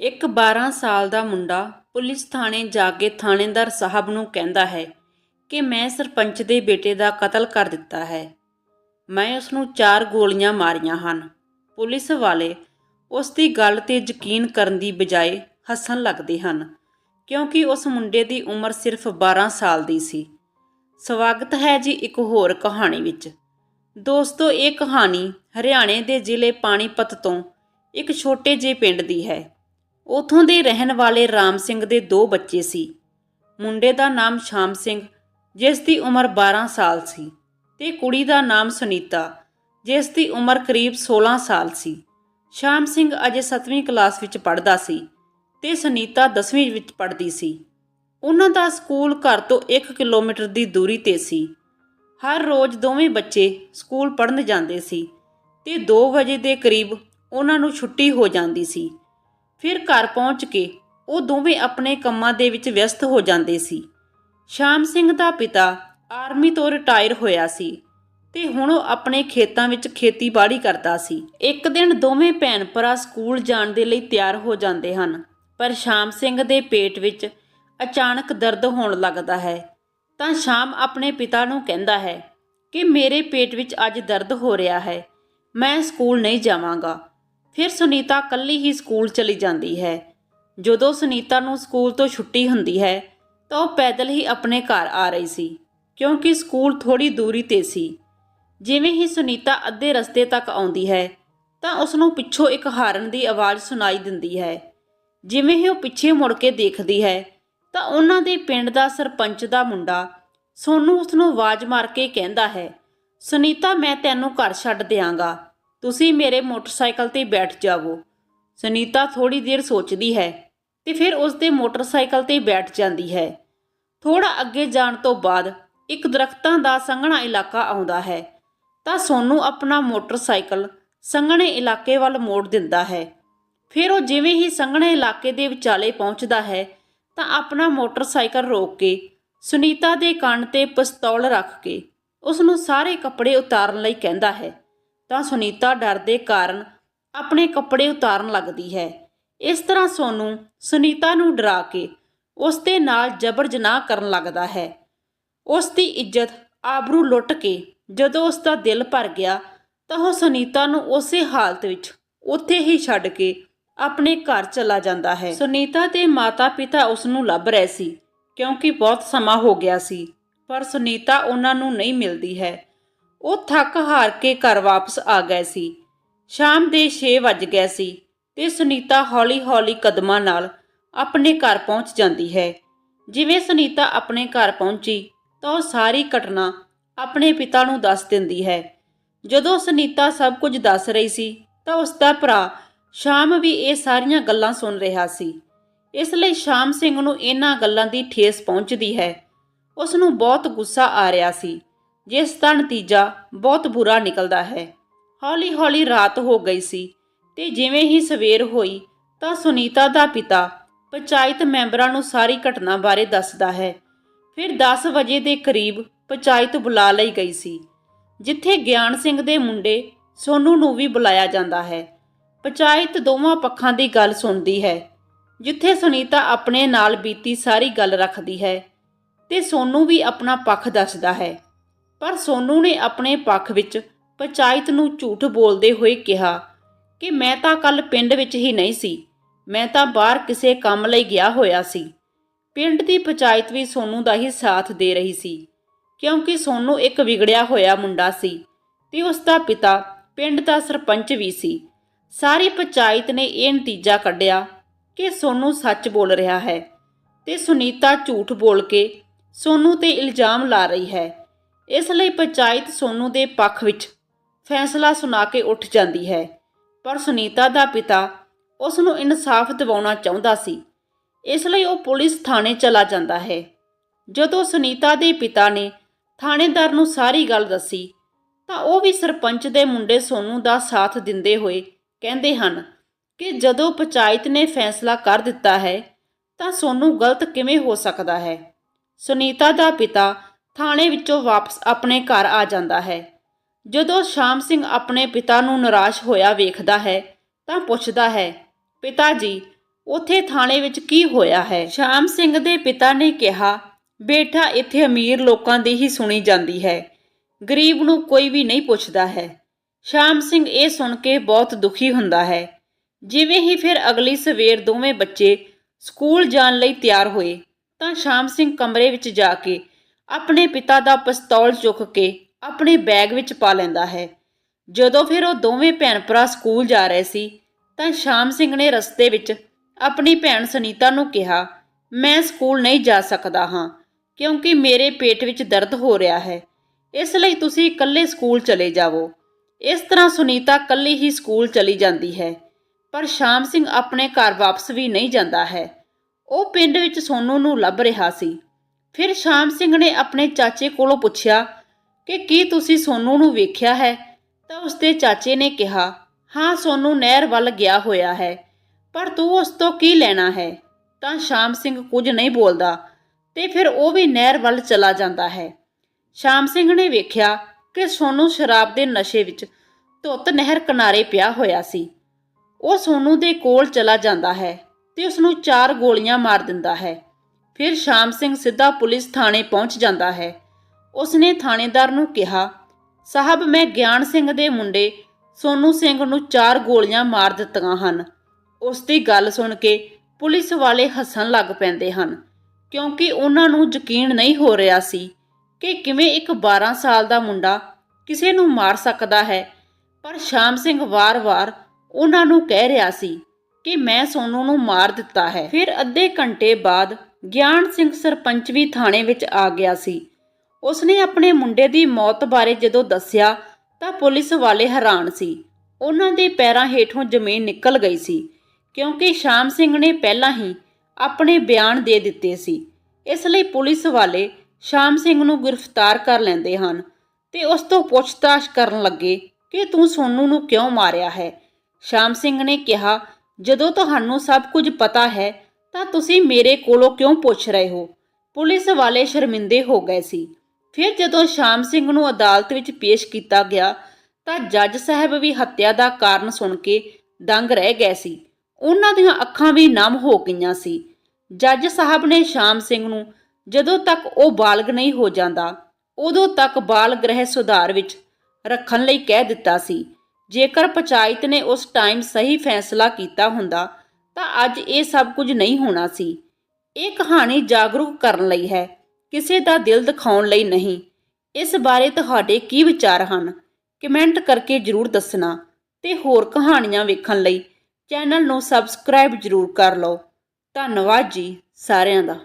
ਇੱਕ 12 ਸਾਲ ਦਾ ਮੁੰਡਾ ਪੁਲਿਸ ਥਾਣੇ ਜਾ ਕੇ ਥਾਣੇਦਾਰ ਸਾਹਿਬ ਨੂੰ ਕਹਿੰਦਾ ਹੈ ਕਿ ਮੈਂ ਸਰਪੰਚ ਦੇ ਬੇਟੇ ਦਾ ਕਤਲ ਕਰ ਦਿੱਤਾ ਹੈ। ਮੈਂ ਉਸ ਨੂੰ ਚਾਰ ਗੋਲੀਆਂ ਮਾਰੀਆਂ ਹਨ। ਪੁਲਿਸ ਵਾਲੇ ਉਸ ਦੀ ਗੱਲ ਤੇ ਯਕੀਨ ਕਰਨ ਦੀ ਬਜਾਏ ਹੱਸਣ ਲੱਗਦੇ ਹਨ, ਕਿਉਂਕਿ ਉਸ ਮੁੰਡੇ ਦੀ ਉਮਰ ਸਿਰਫ 12 ਸਾਲ ਦੀ ਸੀ। ਸਵਾਗਤ ਹੈ ਜੀ ਇੱਕ ਹੋਰ ਕਹਾਣੀ ਵਿੱਚ। ਦੋਸਤੋ, ਇਹ ਕਹਾਣੀ ਹਰਿਆਣੇ ਦੇ ਜ਼ਿਲ੍ਹੇ ਪਾਣੀਪਤ ਤੋਂ ਇੱਕ ਛੋਟੇ ਜਿਹੇ ਪਿੰਡ ਦੀ ਹੈ। ਉਥੋਂ ਦੇ ਰਹਿਣ ਵਾਲੇ ਰਾਮ ਸਿੰਘ ਦੇ ਦੋ ਬੱਚੇ ਸੀ। ਮੁੰਡੇ ਦਾ ਨਾਮ ਸ਼ਾਮ ਸਿੰਘ, ਜਿਸ ਦੀ ਉਮਰ 12 ਸਾਲ ਸੀ ਤੇ ਕੁੜੀ ਦਾ ਨਾਮ ਸੁਨੀਤਾ, ਜਿਸ ਦੀ ਉਮਰ ਕਰੀਬ 16 ਸਾਲ ਸੀ। ਸ਼ਾਮ ਸਿੰਘ ਅਜੇ 7ਵੀਂ ਕਲਾਸ ਵਿੱਚ ਪੜ੍ਹਦਾ ਸੀ ਤੇ ਸੁਨੀਤਾ 10ਵੀਂ ਵਿੱਚ ਪੜ੍ਹਦੀ ਸੀ। ਉਹਨਾਂ ਦਾ ਸਕੂਲ ਘਰ ਤੋਂ 1 ਕਿਲੋਮੀਟਰ ਦੀ ਦੂਰੀ ਤੇ ਸੀ। ਹਰ ਰੋਜ਼ ਦੋਵੇਂ ਬੱਚੇ ਸਕੂਲ ਪੜ੍ਹਨ ਜਾਂਦੇ ਸੀ ਤੇ 2 ਵਜੇ ਦੇ ਕਰੀਬ ਉਹਨਾਂ ਨੂੰ ਛੁੱਟੀ ਹੋ ਜਾਂਦੀ ਸੀ। ਫਿਰ ਘਰ ਪਹੁੰਚ ਕੇ ਉਹ ਦੋਵੇਂ ਆਪਣੇ ਕੰਮਾਂ ਦੇ ਵਿੱਚ ਵਿਅਸਤ ਹੋ ਜਾਂਦੇ ਸੀ। ਸ਼ਾਮ ਸਿੰਘ ਦਾ ਪਿਤਾ ਆਰਮੀ ਤੋਂ ਰਿਟਾਇਰ ਹੋਇਆ ਸੀ ਤੇ ਹੁਣ ਉਹ ਆਪਣੇ ਖੇਤਾਂ ਵਿੱਚ ਖੇਤੀਬਾੜੀ ਕਰਦਾ ਸੀ। ਇੱਕ ਦਿਨ ਦੋਵੇਂ ਭੈਣ ਭਰਾ ਸਕੂਲ ਜਾਣ ਦੇ ਲਈ ਤਿਆਰ ਹੋ ਜਾਂਦੇ ਹਨ, ਪਰ ਸ਼ਾਮ ਸਿੰਘ ਦੇ ਪੇਟ ਵਿੱਚ ਅਚਾਨਕ ਦਰਦ ਹੋਣ ਲੱਗਦਾ ਹੈ। ਤਾਂ ਸ਼ਾਮ ਆਪਣੇ ਪਿਤਾ ਨੂੰ ਕਹਿੰਦਾ ਹੈ ਕਿ ਮੇਰੇ ਪੇਟ ਵਿੱਚ ਅੱਜ ਦਰਦ ਹੋ ਰਿਹਾ ਹੈ, ਮੈਂ ਸਕੂਲ ਨਹੀਂ ਜਾਵਾਂਗਾ। ਫਿਰ ਸੁਨੀਤਾ ਕੱਲੀ ਹੀ ਸਕੂਲ ਚਲੀ ਜਾਂਦੀ ਹੈ। ਜਦੋਂ ਸੁਨੀਤਾ ਨੂੰ ਸਕੂਲ ਤੋਂ ਛੁੱਟੀ ਹੁੰਦੀ ਹੈ, ਤਾਂ ਉਹ ਪੈਦਲ ਹੀ ਆਪਣੇ ਘਰ ਆ ਰਹੀ ਸੀ, ਕਿਉਂਕਿ ਸਕੂਲ ਥੋੜੀ ਦੂਰੀ ਤੇ ਸੀ। ਜਿਵੇਂ ਹੀ ਸੁਨੀਤਾ ਅੱਧੇ ਰਸਤੇ ਤੱਕ ਆਉਂਦੀ ਹੈ, ਤਾਂ ਉਸ ਨੂੰ ਪਿੱਛੋਂ ਇੱਕ ਹਾਰਨ ਦੀ ਆਵਾਜ਼ ਸੁਣਾਈ ਦਿੰਦੀ ਹੈ। ਜਿਵੇਂ ਹੀ ਉਹ ਪਿੱਛੇ ਮੁੜ ਕੇ ਦੇਖਦੀ ਹੈ, ਤਾਂ ਉਹਨਾਂ ਦੇ ਪਿੰਡ ਦਾ ਸਰਪੰਚ ਦਾ ਮੁੰਡਾ ਸੋਨੂੰ ਉਸ ਨੂੰ ਆਵਾਜ਼ ਮਾਰ ਕੇ ਕਹਿੰਦਾ ਹੈ, ਸੁਨੀਤਾ, ਮੈਂ ਤੈਨੂੰ ਘਰ ਛੱਡ ਦਿਆਂਗਾ। ਤੁਸੀਂ ਮੇਰੇ ਮੋਟਰਸਾਈਕਲ ਤੇ ਬੈਠ ਜਾਵੋ। ਸੁਨੀਤਾ ਥੋੜੀ ਦੇਰ ਸੋਚਦੀ ਹੈ ਤੇ ਫਿਰ ਉਸ ਦੇ ਮੋਟਰਸਾਈਕਲ ਤੇ ਬੈਠ ਜਾਂਦੀ ਹੈ। ਥੋੜਾ ਅੱਗੇ ਜਾਣ ਤੋਂ ਬਾਅਦ ਇੱਕ ਦਰਖਤਾਂ ਦਾ ਸੰਘਣਾ ਇਲਾਕਾ ਆਉਂਦਾ ਹੈ। ਤਾਂ ਸੋਨੂੰ ਆਪਣਾ ਮੋਟਰਸਾਈਕਲ ਸੰਘਣੇ ਇਲਾਕੇ ਵੱਲ ਮੋੜ ਦਿੰਦਾ ਹੈ। ਫਿਰ ਉਹ ਜਿਵੇਂ ਹੀ ਸੰਘਣੇ ਇਲਾਕੇ ਦੇ ਵਿਚਾਲੇ ਪਹੁੰਚਦਾ ਹੈ ਤਾਂ ਆਪਣਾ ਮੋਟਰਸਾਈਕਲ ਰੋਕ ਕੇ ਸੁਨੀਤਾ ਦੇ ਕੰਨ ਤੇ ਪਿਸਤੌਲ ਰੱਖ ਕੇ ਉਸ ਨੂੰ ਸਾਰੇ ਕੱਪੜੇ ਉਤਾਰਨ ਲਈ ਕਹਿੰਦਾ ਹੈ। ਤਾਂ ਸੁਨੀਤਾ ਡਰ ਦੇ ਕਾਰਨ ਆਪਣੇ ਕੱਪੜੇ ਉਤਾਰਨ ਲੱਗਦੀ ਹੈ। ਇਸ ਤਰ੍ਹਾਂ ਸੋਨੂੰ ਸੁਨੀਤਾ ਨੂੰ ਡਰਾ ਕੇ ਉਸ ਦੇ ਨਾਲ ਜਬਰ ਜਨਾਹ ਕਰਨ ਲੱਗਦਾ ਹੈ। ਉਸ ਦੀ ਇੱਜ਼ਤ ਆਬਰੂ ਲੁੱਟ ਕੇ ਜਦੋਂ ਉਸ ਦਾ ਦਿਲ ਭਰ ਗਿਆ ਤਾਂ ਉਹ ਸੁਨੀਤਾ ਨੂੰ ਉਸੇ ਹਾਲਤ ਵਿੱਚ ਉੱਥੇ ਹੀ ਛੱਡ ਕੇ ਆਪਣੇ ਘਰ ਚਲਾ ਜਾਂਦਾ ਹੈ। ਸੁਨੀਤਾ ਦੇ ਮਾਤਾ-ਪਿਤਾ ਉਸ ਨੂੰ ਲੱਭ ਰਹੇ ਸੀ ਕਿਉਂਕਿ ਬਹੁਤ ਸਮਾਂ ਹੋ ਗਿਆ ਸੀ, ਪਰ ਸੁਨੀਤਾ ਉਹਨਾਂ ਨੂੰ ਨਹੀਂ ਮਿਲਦੀ ਹੈ। ਉਹ ਥੱਕ ਹਾਰ ਕੇ ਘਰ ਵਾਪਸ ਆ ਗਏ ਸੀ। ਸ਼ਾਮ ਦੇ 6 ਵੱਜ ਗਏ ਸੀ ਤੇ ਸੁਨੀਤਾ ਹੌਲੀ-ਹੌਲੀ ਕਦਮਾਂ ਨਾਲ ਆਪਣੇ ਘਰ ਪਹੁੰਚ ਜਾਂਦੀ ਹੈ। ਜਿਵੇਂ ਸੁਨੀਤਾ ਆਪਣੇ ਘਰ ਪਹੁੰਚੀ, ਤਾਂ ਉਹ ਸਾਰੀ ਘਟਨਾ ਆਪਣੇ ਪਿਤਾ ਨੂੰ ਦੱਸ ਦਿੰਦੀ ਹੈ। ਜਦੋਂ ਸੁਨੀਤਾ ਸਭ ਕੁਝ ਦੱਸ ਰਹੀ ਸੀ, ਤਾਂ ਉਸ ਦਾ ਭਰਾ ਸ਼ਾਮ ਵੀ ਇਹ ਸਾਰੀਆਂ ਗੱਲਾਂ ਸੁਣ ਰਿਹਾ ਸੀ। ਇਸ ਲਈ ਸ਼ਾਮ ਸਿੰਘ ਨੂੰ ਇਹਨਾਂ ਗੱਲਾਂ ਦੀ ਠੇਸ ਪਹੁੰਚਦੀ ਹੈ। ਉਸ ਨੂੰ ਬਹੁਤ ਗੁੱਸਾ ਆ ਰਿਹਾ ਸੀ। ਜਿਸ ਦਾ ਨਤੀਜਾ ਬਹੁਤ ਬੁਰਾ ਨਿਕਲਦਾ ਹੈ। ਹੌਲੀ-ਹੌਲੀ ਰਾਤ ਹੋ ਗਈ ਸੀ ਤੇ ਜਿਵੇਂ ਹੀ ਸਵੇਰ ਹੋਈ ਤਾਂ ਸੁਨੀਤਾ ਦਾ ਪਿਤਾ ਪੰਚਾਇਤ ਮੈਂਬਰਾਂ ਨੂੰ ਸਾਰੀ ਘਟਨਾ ਬਾਰੇ ਦੱਸਦਾ ਹੈ। ਫਿਰ 10 ਵਜੇ ਦੇ ਕਰੀਬ ਪੰਚਾਇਤ ਬੁਲਾ ਲਈ ਗਈ ਸੀ, ਜਿੱਥੇ ਗਿਆਨ ਸਿੰਘ ਦੇ ਮੁੰਡੇ ਸੋਨੂ ਨੂੰ ਵੀ ਬੁਲਾਇਆ ਜਾਂਦਾ ਹੈ। ਪੰਚਾਇਤ ਦੋਵਾਂ ਪੱਖਾਂ ਦੀ ਗੱਲ ਸੁਣਦੀ ਹੈ, ਜਿੱਥੇ ਸੁਨੀਤਾ ਆਪਣੇ ਨਾਲ ਬੀਤੀ ਸਾਰੀ ਗੱਲ ਰੱਖਦੀ ਹੈ ਤੇ ਸੋਨੂ ਵੀ ਆਪਣਾ ਪੱਖ ਦੱਸਦਾ ਹੈ। ਪਰ ਸੋਨੂ ਨੇ ਆਪਣੇ ਪੱਖ ਵਿੱਚ ਪੰਚਾਇਤ ਨੂੰ ਝੂਠ ਬੋਲਦੇ ਹੋਏ ਕਿਹਾ ਕਿ ਮੈਂ ਤਾਂ ਕੱਲ ਪਿੰਡ ਵਿੱਚ ਹੀ ਨਹੀਂ ਸੀ, ਮੈਂ ਤਾਂ ਬਾਹਰ ਕਿਸੇ ਕੰਮ ਲਈ ਗਿਆ ਹੋਇਆ ਸੀ। ਪਿੰਡ ਦੀ ਪੰਚਾਇਤ ਵੀ ਸੋਨੂ ਦਾ ਹੀ ਸਾਥ ਦੇ ਰਹੀ ਸੀ, ਕਿਉਂਕਿ ਸੋਨੂ ਇੱਕ ਵਿਗੜਿਆ ਹੋਇਆ ਮੁੰਡਾ ਸੀ ਤੇ ਉਸ ਦਾ ਪਿਤਾ ਪਿੰਡ ਦਾ ਸਰਪੰਚ ਵੀ ਸੀ। ਸਾਰੀ ਪੰਚਾਇਤ ਨੇ ਇਹ ਨਤੀਜਾ ਕੱਢਿਆ ਕਿ ਸੋਨੂ ਸੱਚ ਬੋਲ ਰਿਹਾ ਹੈ ਤੇ ਸੁਨੀਤਾ ਝੂਠ ਬੋਲ ਕੇ ਸੋਨੂ ਤੇ ਇਲਜ਼ਾਮ ਲਾ ਰਹੀ ਹੈ। ਇਸ ਲਈ ਪੰਚਾਇਤ ਸੋਨੂ ਦੇ ਪੱਖ ਵਿੱਚ ਫੈਸਲਾ ਸੁਣਾ ਕੇ ਉੱਠ ਜਾਂਦੀ ਹੈ। ਪਰ ਸੁਨੀਤਾ ਦਾ ਪਿਤਾ ਉਸ ਨੂੰ ਇਨਸਾਫ ਦਿਵਾਉਣਾ ਚਾਹੁੰਦਾ ਸੀ। ਇਸ ਲਈ ਉਹ ਪੁਲਿਸ ਥਾਣੇ ਚਲਾ ਜਾਂਦਾ ਹੈ। ਜਦੋਂ ਸੁਨੀਤਾ ਦੇ ਪਿਤਾ ਨੇ ਥਾਣੇਦਾਰ ਨੂੰ ਸਾਰੀ ਗੱਲ ਦੱਸੀ, ਤਾਂ ਉਹ ਵੀ ਸਰਪੰਚ ਦੇ ਮੁੰਡੇ ਸੋਨੂ ਦਾ ਸਾਥ ਦਿੰਦੇ ਹੋਏ ਕਹਿੰਦੇ ਹਨ ਕਿ ਜਦੋਂ ਪੰਚਾਇਤ ਨੇ ਫੈਸਲਾ ਕਰ ਦਿੱਤਾ ਹੈ, ਤਾਂ ਸੋਨੂ ਗਲਤ ਕਿਵੇਂ ਹੋ ਸਕਦਾ ਹੈ? ਸੁਨੀਤਾ ਦਾ ਪਿਤਾ ਥਾਣੇ ਵਿੱਚੋਂ ਵਾਪਸ ਆਪਣੇ ਘਰ ਆ ਜਾਂਦਾ ਹੈ। ਜਦੋਂ ਸ਼ਾਮ ਸਿੰਘ ਆਪਣੇ ਪਿਤਾ ਨੂੰ ਨਿਰਾਸ਼ ਹੋਇਆ ਵੇਖਦਾ ਹੈ, ਤਾਂ ਪੁੱਛਦਾ ਹੈ, ਪਿਤਾ ਜੀ, ਉਥੇ ਥਾਣੇ ਵਿੱਚ ਕੀ ਹੋਇਆ ਹੈ? ਸ਼ਾਮ ਸਿੰਘ ਦੇ ਪਿਤਾ ਨੇ ਕਿਹਾ, ਬੇਟਾ, ਇੱਥੇ ਅਮੀਰ ਲੋਕਾਂ ਦੀ ਹੀ ਸੁਣੀ ਜਾਂਦੀ ਹੈ। ਗਰੀਬ ਨੂੰ ਕੋਈ ਵੀ ਨਹੀਂ ਪੁੱਛਦਾ ਹੈ। ਸ਼ਾਮ ਸਿੰਘ ਇਹ ਸੁਣ ਕੇ ਬਹੁਤ ਦੁਖੀ ਹੁੰਦਾ ਹੈ। ਜਿਵੇਂ ਹੀ ਫਿਰ ਅਗਲੀ ਸਵੇਰ ਦੋਵੇਂ ਬੱਚੇ ਸਕੂਲ ਜਾਣ ਲਈ ਤਿਆਰ ਹੋਏ, ਤਾਂ ਸ਼ਾਮ ਸਿੰਘ ਕਮਰੇ ਵਿੱਚ ਜਾ ਕੇ ਆਪਣੇ ਪਿਤਾ ਦਾ ਪਿਸਤੌਲ ਚੁੱਕ ਕੇ ਆਪਣੇ ਬੈਗ ਵਿੱਚ ਪਾ ਲੈਂਦਾ ਹੈ। ਜਦੋਂ ਫਿਰ ਉਹ ਦੋਵੇਂ ਭੈਣ ਭਰਾ ਸਕੂਲ ਜਾ ਰਹੇ ਸੀ, ਤਾਂ ਸ਼ਾਮ ਸਿੰਘ ਨੇ ਰਸਤੇ ਵਿੱਚ ਆਪਣੀ ਭੈਣ ਸੁਨੀਤਾ ਨੂੰ ਕਿਹਾ, ਮੈਂ ਸਕੂਲ ਨਹੀਂ ਜਾ ਸਕਦਾ ਹਾਂ, ਕਿਉਂਕਿ ਮੇਰੇ ਪੇਟ ਵਿੱਚ ਦਰਦ ਹੋ ਰਿਹਾ ਹੈ। ਇਸ ਲਈ ਤੁਸੀਂ ਇਕੱਲੇ ਸਕੂਲ ਚਲੇ ਜਾਵੋ। ਇਸ ਤਰ੍ਹਾਂ ਸੁਨੀਤਾ ਇਕੱਲੀ ਹੀ ਸਕੂਲ ਚਲੀ ਜਾਂਦੀ ਹੈ, ਪਰ ਸ਼ਾਮ ਸਿੰਘ ਆਪਣੇ ਘਰ ਵਾਪਸ ਵੀ ਨਹੀਂ ਜਾਂਦਾ ਹੈ। ਉਹ ਪਿੰਡ ਵਿੱਚ ਸੋਨੂ ਨੂੰ ਲੱਭ ਰਿਹਾ ਸੀ। ਫਿਰ ਸ਼ਾਮ ਸਿੰਘ ਨੇ ਆਪਣੇ ਚਾਚੇ ਕੋਲੋਂ ਪੁੱਛਿਆ ਕਿ ਕੀ ਤੁਸੀਂ ਸੋਨੂ ਨੂੰ ਵੇਖਿਆ ਹੈ? ਤਾਂ ਉਸਦੇ ਚਾਚੇ ਨੇ ਕਿਹਾ, ਹਾਂ, ਸੋਨੂ ਨਹਿਰ ਵੱਲ ਗਿਆ ਹੋਇਆ ਹੈ, ਪਰ ਤੂੰ ਉਸ ਤੋਂ ਕੀ ਲੈਣਾ ਹੈ? ਤਾਂ ਸ਼ਾਮ ਸਿੰਘ ਕੁਝ ਨਹੀਂ ਬੋਲਦਾ ਤੇ ਫਿਰ ਉਹ ਵੀ ਨਹਿਰ ਵੱਲ ਚਲਾ ਜਾਂਦਾ ਹੈ। ਸ਼ਾਮ ਸਿੰਘ ਨੇ ਵੇਖਿਆ ਕਿ ਸੋਨੂ ਸ਼ਰਾਬ ਦੇ ਨਸ਼ੇ ਵਿੱਚ ਧੁੱਤ ਨਹਿਰ ਕਿਨਾਰੇ ਪਿਆ ਹੋਇਆ ਸੀ। ਉਹ ਸੋਨੂ ਦੇ ਕੋਲ ਚਲਾ ਜਾਂਦਾ ਹੈ ਤੇ ਉਸ ਨੂੰ ਚਾਰ ਗੋਲੀਆਂ ਮਾਰ ਦਿੰਦਾ ਹੈ। ਫਿਰ ਸ਼ਾਮ ਸਿੰਘ ਸਿੱਧਾ ਪੁਲਿਸ ਥਾਣੇ ਪਹੁੰਚ ਜਾਂਦਾ ਹੈ। ਉਸਨੇ ਥਾਣੇਦਾਰ ਨੂੰ ਕਿਹਾ, ਸਾਹਿਬ, ਮੈਂ ਗਿਆਨ ਸਿੰਘ ਦੇ ਮੁੰਡੇ ਸੋਨੂ ਸਿੰਘ ਨੂੰ ਚਾਰ ਗੋਲੀਆਂ ਮਾਰ ਦਿੱਤੀਆਂ ਹਨ। ਉਸ ਦੀ ਗੱਲ ਸੁਣ ਕੇ ਪੁਲਿਸ ਵਾਲੇ ਹੱਸਣ ਲੱਗ ਪੈਂਦੇ ਹਨ, ਕਿਉਂਕਿ ਉਹਨਾਂ ਨੂੰ ਯਕੀਨ ਨਹੀਂ ਹੋ ਰਿਹਾ ਸੀ ਕਿ ਕਿਵੇਂ ਇੱਕ 12 ਸਾਲ ਦਾ ਮੁੰਡਾ ਕਿਸੇ ਨੂੰ ਮਾਰ ਸਕਦਾ ਹੈ। ਪਰ ਸ਼ਾਮ ਸਿੰਘ ਵਾਰ-ਵਾਰ ਉਹਨਾਂ ਨੂੰ ਕਹਿ ਰਿਹਾ ਸੀ ਕਿ ਮੈਂ ਸੋਨੂ ਨੂੰ ਮਾਰ ਦਿੱਤਾ ਹੈ। ਫਿਰ ਅੱਧੇ ਘੰਟੇ ਬਾਅਦ ਗਿਆਨ ਸਿੰਘ ਸਰਪੰਚ ਵੀ ਥਾਣੇ ਵਿੱਚ ਆ ਗਿਆ ਸੀ। ਉਸਨੇ ਆਪਣੇ ਮੁੰਡੇ ਦੀ ਮੌਤ ਬਾਰੇ ਜਦੋਂ ਦੱਸਿਆ ਤਾਂ ਪੁਲਿਸ ਵਾਲੇ ਹੈਰਾਨ ਸੀ। ਉਹਨਾਂ ਦੇ ਪੈਰਾਂ ਹੇਠੋਂ ਜ਼ਮੀਨ ਨਿਕਲ ਗਈ ਸੀ, ਕਿਉਂਕਿ ਸ਼ਾਮ ਸਿੰਘ ਨੇ ਪਹਿਲਾਂ ਹੀ ਆਪਣੇ ਬਿਆਨ ਦੇ ਦਿੱਤੇ ਸੀ। ਇਸ ਲਈ ਪੁਲਿਸ ਵਾਲੇ ਸ਼ਾਮ ਸਿੰਘ ਨੂੰ ਗ੍ਰਿਫਤਾਰ ਕਰ ਲੈਂਦੇ ਹਨ ਤੇ ਉਸ ਤੋਂ ਪੁੱਛਤਾਛ ਕਰਨ ਲੱਗੇ ਕਿ ਤੂੰ ਸੋਨੂ ਨੂੰ ਕਿਉਂ ਮਾਰਿਆ ਹੈ? ਸ਼ਾਮ ਸਿੰਘ ਨੇ ਕਿਹਾ, ਜਦੋਂ ਤੁਹਾਨੂੰ ਸਭ ਕੁਝ ਪਤਾ ਹੈ ਤਾਂ ਤੁਸੀਂ ਮੇਰੇ ਕੋਲੋਂ ਕਿਉਂ ਪੁੱਛ ਰਹੇ ਹੋ? ਪੁਲਿਸ ਵਾਲੇ ਸ਼ਰਮਿੰਦੇ ਹੋ ਗਏ ਸੀ। ਫਿਰ ਜਦੋਂ ਸ਼ਾਮ ਸਿੰਘ ਨੂੰ ਅਦਾਲਤ ਵਿੱਚ ਪੇਸ਼ ਕੀਤਾ ਗਿਆ, ਤਾਂ ਜੱਜ ਸਾਹਿਬ ਵੀ ਹੱਤਿਆ ਦਾ ਕਾਰਨ ਸੁਣ ਕੇ ਦੰਗ ਰਹਿ ਗਏ ਸੀ। ਉਹਨਾਂ ਦੀਆਂ ਅੱਖਾਂ ਵੀ ਨਮ ਹੋ ਗਈਆਂ ਸੀ। ਜੱਜ ਸਾਹਿਬ ਨੇ ਸ਼ਾਮ ਸਿੰਘ ਨੂੰ ਜਦੋਂ ਤੱਕ ਉਹ ਬਾਲਗ ਨਹੀਂ ਹੋ ਜਾਂਦਾ, ਉਦੋਂ ਤੱਕ ਬਾਲ ਗ੍ਰਹਿ ਸੁਧਾਰ ਵਿੱਚ ਰੱਖਣ ਲਈ ਕਹਿ ਦਿੱਤਾ ਸੀ। ਜੇਕਰ ਪੰਚਾਇਤ ਨੇ ਉਸ ਟਾਈਮ ਸਹੀ ਫੈਸਲਾ ਕੀਤਾ ਹੁੰਦਾ ਤਾਂ ਅੱਜ ਇਹ ਸਭ ਕੁਝ ਨਹੀਂ ਹੋਣਾ ਸੀ। ਇਹ ਕਹਾਣੀ ਜਾਗਰੂਕ ਕਰਨ ਲਈ ਹੈ, ਕਿਸੇ ਦਾ ਦਿਲ ਦਿਖਾਉਣ ਲਈ ਨਹੀਂ। ਇਸ ਬਾਰੇ ਤੁਹਾਡੇ ਕੀ ਵਿਚਾਰ ਹਨ? ਕਮੈਂਟ ਕਰਕੇ ਜਰੂਰ ਦੱਸਣਾ ਤੇ ਹੋਰ ਕਹਾਣੀਆਂ ਵੇਖਣ ਲਈ ਚੈਨਲ ਨੂੰ ਸਬਸਕ੍ਰਾਈਬ ਜਰੂਰ ਕਰ ਲਓ। ਧੰਨਵਾਦ ਜੀ ਸਾਰਿਆਂ ਦਾ।